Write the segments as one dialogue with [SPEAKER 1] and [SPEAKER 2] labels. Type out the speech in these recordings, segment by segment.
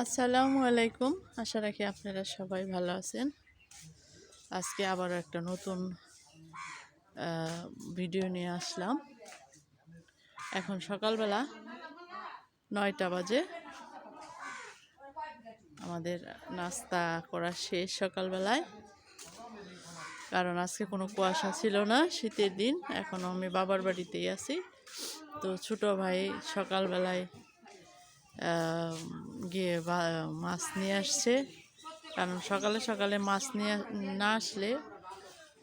[SPEAKER 1] আসসালামু আলাইকুম। আশা রাখি আপনারা সবাই ভালো আছেন। আজকে আবার একটা নতুন ভিডিও নিয়ে আসলাম। এখন সকালবেলা নয়টা বাজে। আমাদের নাস্তা করা শেষ সকালবেলায়। কারণ আজকে কোনো কুয়াশা ছিল না শীতের দিন। এখন আমি বাবার বাড়িতেই আছি। তো ছোটো ভাই সকালবেলায় গিয়ে মাছ নিয়ে আসছে। কারণ সকালে সকালে মাছ নিয়ে না আসলে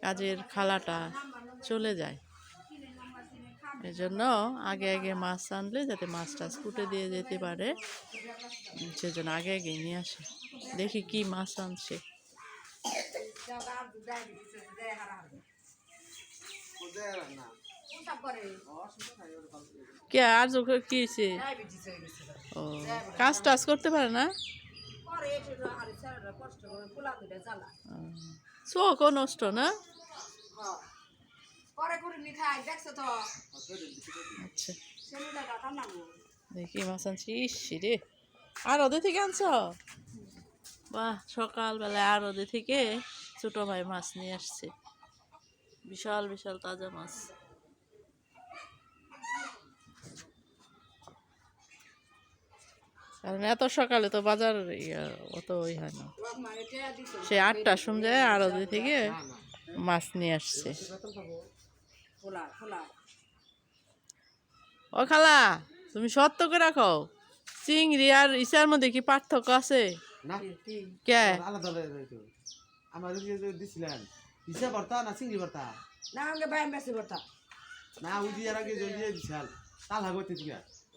[SPEAKER 1] কাজের খালাটা চলে যায়। এই জন্য আগে আগে মাছ আনলে যাতে মাছ টাছ কুটে দিয়ে যেতে পারে। সেজন্য আগে আগে নিয়ে আসে। দেখি কি মাছ আনছে। কে আর কি হয়েছে? ও কাজ টাজ করতে পারে না? চোখও নষ্ট না? আচ্ছা। দেখি মাছ আনছি রে। আর ওদের থেকে আনছ? বাহ সকালবেলায় আর ওদের থেকে ছোট ভাই মাছ নিয়ে আসছে। বিশাল বিশাল তাজা মাছ। কারণ এত সকালে তো বাজার ইয়া অত ওই হয় না। সে আটটার সময় আর ওদের থেকে মাছ নিয়ে আসছে। ও খালা তুমি সত্য করে রাখো চিংড়ি আর ইসার মধ্যে কি পার্থক্য আছে?
[SPEAKER 2] না।
[SPEAKER 1] কে।
[SPEAKER 2] আমার দিছিলেন ভর্তা না চিংড়ি ভর্তা?
[SPEAKER 3] না আমাকে ভাই
[SPEAKER 2] আগে দিছাল তাল হাগতে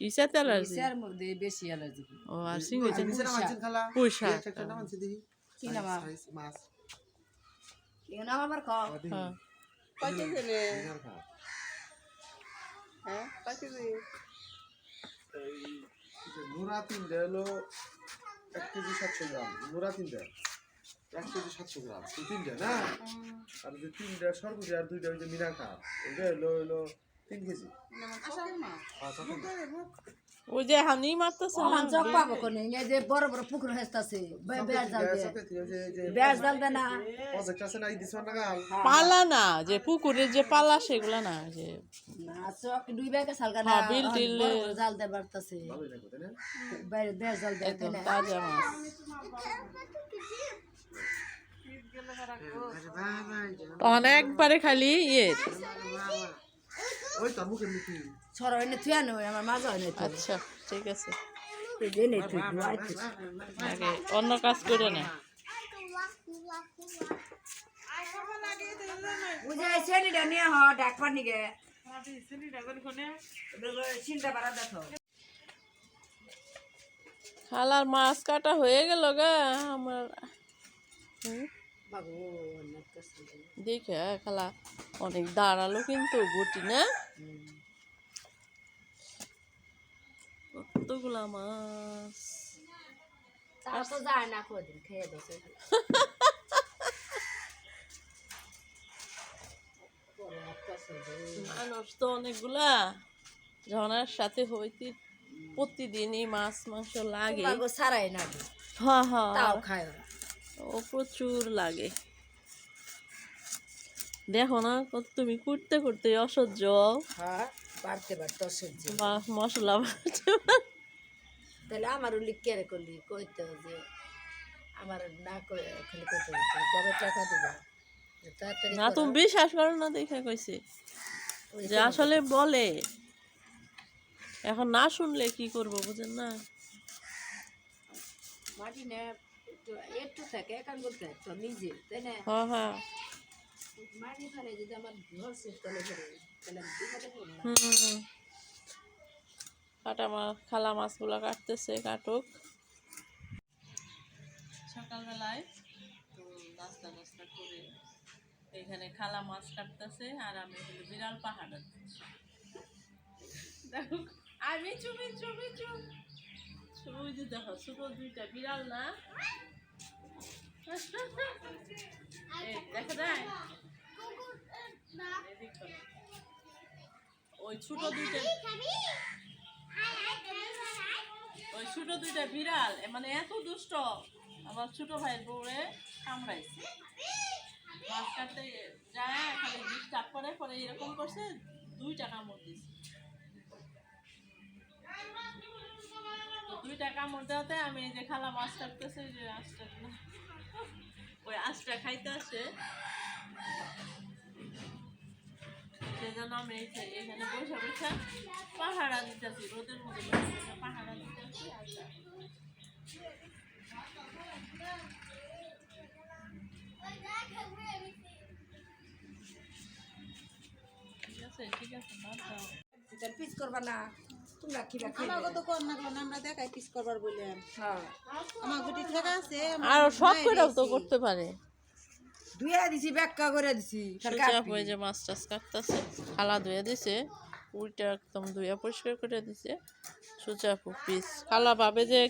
[SPEAKER 1] ইসাতে অ্যালার্জি
[SPEAKER 3] ইসার মধ্যে বেশি অ্যালার্জি
[SPEAKER 1] ও আর
[SPEAKER 3] কি নাম
[SPEAKER 2] মাছ
[SPEAKER 3] নাম আমার খাও
[SPEAKER 1] হ্যাঁ।
[SPEAKER 2] যে নোরা এক কেজি সাতশো গ্রাম নোরা তিনটে এক কেজি সাতশো গ্রাম তিনটে না আর যে তিনটা সরপুরি আর দুইটা ওই যে মিনা খা ওইটা হলো হলো তিন কেজি। আচ্ছা,
[SPEAKER 1] ওই যে হানি মারতেছে না
[SPEAKER 3] চক পাবো কোনে? এই যে বড় বড় পুকুর হেসতাছে বেড় জাল দে
[SPEAKER 2] সাথে থেকে যে যে
[SPEAKER 3] বেড় জাল দে না।
[SPEAKER 2] প্রজেক্ট আছে না এই দিস না
[SPEAKER 1] পালা না যে পুকুরের যে পালা সেগুলা না যে
[SPEAKER 3] না চক দুই ব্যাগে সালগা না
[SPEAKER 1] হ্যাঁ, বিল টিল।
[SPEAKER 3] বড় বড় জাল দে বাড়তাছে
[SPEAKER 2] ভালোই লাগবে তাই না?
[SPEAKER 3] বাইরে বেড় জাল দে
[SPEAKER 1] একদম তাজা মাছ। তখন খালি ইয়ে
[SPEAKER 2] ওই তোর মুখি
[SPEAKER 3] ছড় হইনে থুয়া আমার মাজা হইনে তো
[SPEAKER 1] আচ্ছা ঠিক আছে।
[SPEAKER 3] এই তুই
[SPEAKER 1] আগে অন্য কাজ করে না।
[SPEAKER 3] নিয়ে হ চিন্তা
[SPEAKER 1] খালার মাছ কাটা হয়ে গেল গা আমার। দেখে খালা অনেক দাঁড়াল কিন্তু গুটি না? কতগুলা মাছ?
[SPEAKER 3] যায় না কদিন খেয়ে দেছে।
[SPEAKER 1] মানুষ তো অনেকগুলা। ঝর্ণার সাথে হইতে প্রতিদিনই মাছ মাংস লাগে।
[SPEAKER 3] সারাই না
[SPEAKER 1] হ্যাঁ হ্যাঁ।
[SPEAKER 3] তাও খায় ওরা
[SPEAKER 1] ও প্রচুর লাগে। দেখো না কত তুমি করতে করতে অসহ্য।
[SPEAKER 3] হ্যাঁ বাড়তে বাড়তে অসহ্য।
[SPEAKER 1] মশলা
[SPEAKER 3] তাহলে আমার উল্লি কেড়ে করলি কইতে যে আমার না খালি কইতে কবে টাকা দেবো?
[SPEAKER 1] না তুমি বিশ্বাস করো না দেখে কইছে। যে আসলে বলে। এখন না শুনলে কি করব বুঝেন না?
[SPEAKER 3] মাটি না। একটু একটু থাকে তো নিজে তাই না?
[SPEAKER 1] হ্যাঁ হ্যাঁ।
[SPEAKER 3] মাটি ফেলে যদি আমার ঘর শেষ তাহলে করে তাহলে বিপদে পড়ব
[SPEAKER 1] হুম। কাটা মাছ খালা মাছগুলো কাটতেছে কাটুক। সকালবেলায় তো নাস্তা নাস্তা করে এখানে খালা মাছ কাটতেছে আর আমি হলো বিড়াল পাহাড় দেখো আমি চুপি চুপি চুপ ওই যে দেখো ছোট দুইটা বিড়াল না? দেখা যায়? ওই ছোট দুইটা ওই ছোট দুইটা বিড়াল মানে এত দুষ্ট। আমার ছোট ভাইয়ের বউরে কামড়াইছে। মাছ কাটতে যায় খালি ডিস্টার্ব করে পরে এরকম করছে দুইটা কামড় দিছে। দুইটা কামড় দেওয়াতে আমি এই যে খালা মাছ কাটতেছে যে আঁশটা ওই আঁশটা খাইতে আসে। সেজন্য আমি এই যে এখানে বসে বসে পাহাড়া দিতেছি, রোদের মধ্যে পাহাড়া আচ্ছা ঠিক আছে ঠিক আছে
[SPEAKER 3] পিস করবা না। তোমরা কি রাখি
[SPEAKER 4] আমাকে তো কর না কর আমরা দেখাই পিস করবার
[SPEAKER 3] হ্যাঁ।
[SPEAKER 4] আমার গুটি থেকে আছে
[SPEAKER 1] আর সব
[SPEAKER 4] মায়ের
[SPEAKER 1] তো করতে পারে।
[SPEAKER 3] ধুয়ে দিছি ব্যাখ্যা করে দিছি খালি
[SPEAKER 1] হয়ে যে মাছ টাছ কাটতেছে খালা ধুয়ে দিছে উইটা একদম ধুয়ে পরিষ্কার করে দিছে। সুচা পিস। খালা ভাবে যে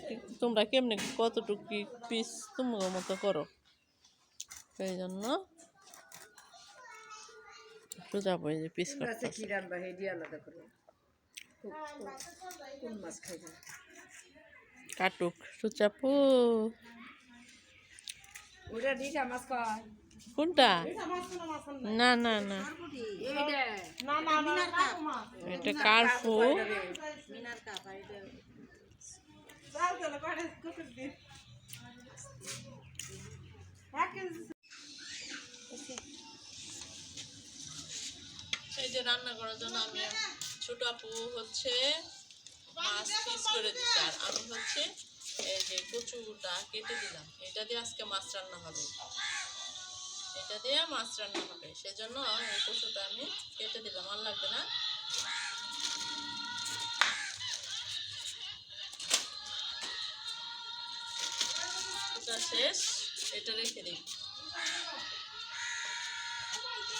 [SPEAKER 1] তোমরা কেমনে কতটুকু কি পিস তোমার মতো করো। সেই জন্য সুচা হয়ে যে পিস করতেছে
[SPEAKER 3] কোন মাছ খাইবে?
[SPEAKER 1] কাটুক। সুচাপু
[SPEAKER 3] ওটা ডিটা মাছ কয়?
[SPEAKER 1] কোনটা? না না না।
[SPEAKER 3] এইটা?
[SPEAKER 4] মিনার কাপ
[SPEAKER 1] এটা
[SPEAKER 4] এটা
[SPEAKER 1] এই যে রান্না করার জন্য আমি ছোট আপু হচ্ছে মাছ পিস করে দিচ্ছে আর আমি হচ্ছে এই যে কচুটা কেটে দিলাম। এটা দিয়ে আজকে মাছ রান্না হবে। এটা দিয়ে মাছ রান্না হবে। সেজন্য এই কচুটা আমি কেটে দিলাম। আর লাগবে না। শেষ। এটা রেখে দিই তুমি পারবে না ও শোনা পেঁয়াজ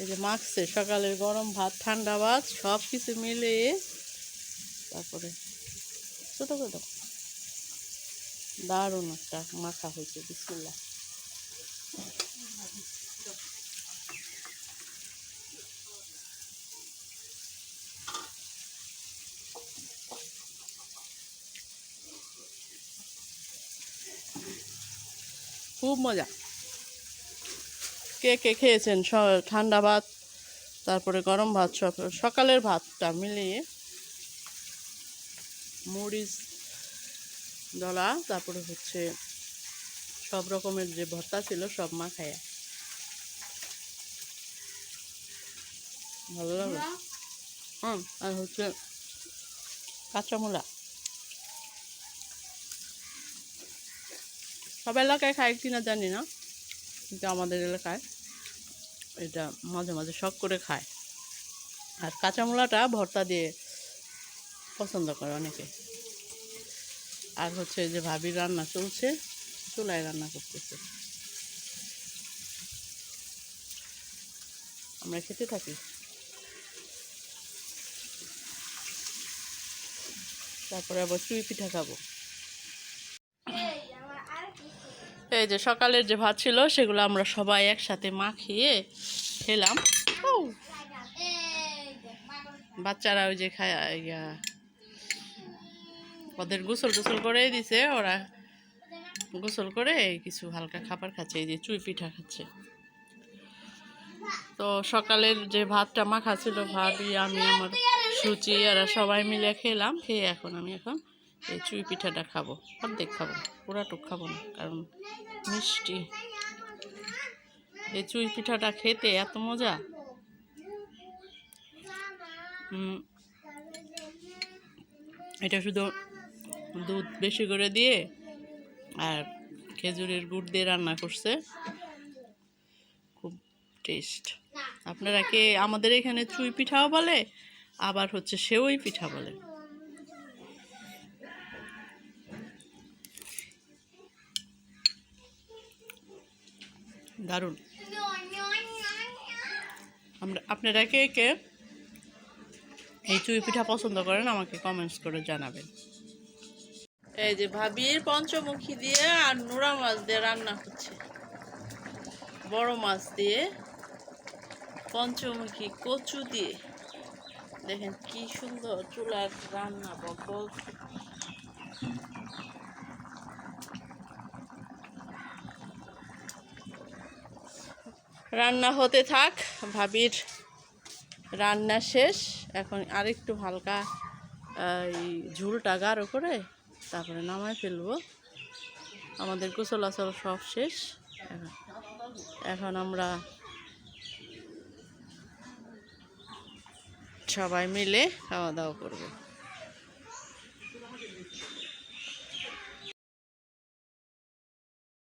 [SPEAKER 1] এই যে মাখছে, সকালের গরম ভাত, ঠান্ডা ভাত সব কিছু মিলিয়ে তারপরে ছোটো ছোটো। দারুণ একটা মাখা হয়েছে বিসমিল্লা খুব মজা। কে কে খেয়েছেন? স- ঠান্ডা ভাত তারপরে গরম ভাত সব সকালের ভাতটা মিলিয়ে মরিচ ডলা তারপরে হচ্ছে সব রকমের যে ভর্তা ছিল সব মাখায়া ভালো লাগল? হুম আর হচ্ছে কাঁচামূলা। সব এলাকায় খায় কিনা জানি না কিন্তু আমাদের এলাকায়। এটা মাঝে মাঝে শখ করে খায়। আর কাঁচামূলাটা ভর্তা দিয়ে পছন্দ করে অনেকে। আর হচ্ছে যে ভাবির রান্না চলছে, চুলায় রান্না করতেছে। আমরা খেতে থাকি। তারপরে আবার চুই পিঠা খাব। এই যে সকালের যে ভাত ছিল, সেগুলো আমরা সবাই একসাথে মাখিয়ে খেলাম। বাচ্চারা ওই যে খায় ওদের গোসল টোসল করে দিছে, ওরা গোসল করে কিছু হালকা খাবার খাচ্ছে, এই যে চুই পিঠা খাচ্ছে। তো সকালের যে ভাতটা মাখা ছিল ভাবি আমি, আমার সুচি, এরা সবাই মিলে খেলাম, খেয়ে এখন আমি এখন এই চুই পিঠাটা খাব, অর্ধেক খাব পুরাটুক খাব না, কারণ মিষ্টি। এই চুই পিঠাটা খেতে এত মজা? এটা শুধু দুধ বেশি করে দিয়ে আর খেজুরের গুড় দিয়ে রান্না করছে। খুব টেস্ট। আপনারা কে আমাদের এখানে চুই পিঠাও বলে, আবার হচ্ছে সেওই পিঠা বলে? দারুণ। আমরা, আপনারা কে কে এই চুই পিঠা পছন্দ করেন আমাকে কমেন্টস করে জানাবেন। এই যে ভাবির পঞ্চমুখী দিয়ে আর নোড়া মাছ দিয়ে রান্না হচ্ছে। বড় মাছ দিয়ে পঞ্চমুখী কচু দিয়ে। দেখেন কি সুন্দর চুলার রান্না বকবক রান্না হতে থাক। ভাবির রান্না শেষ। এখন আরেকটু হালকা এই ঝুলটা গাঢ় করে তারপরে নামায় ফেলব। আমাদের কুচলাচল সব শেষ। এখন আমরা সবাই মিলে খাওয়া দাওয়া করব।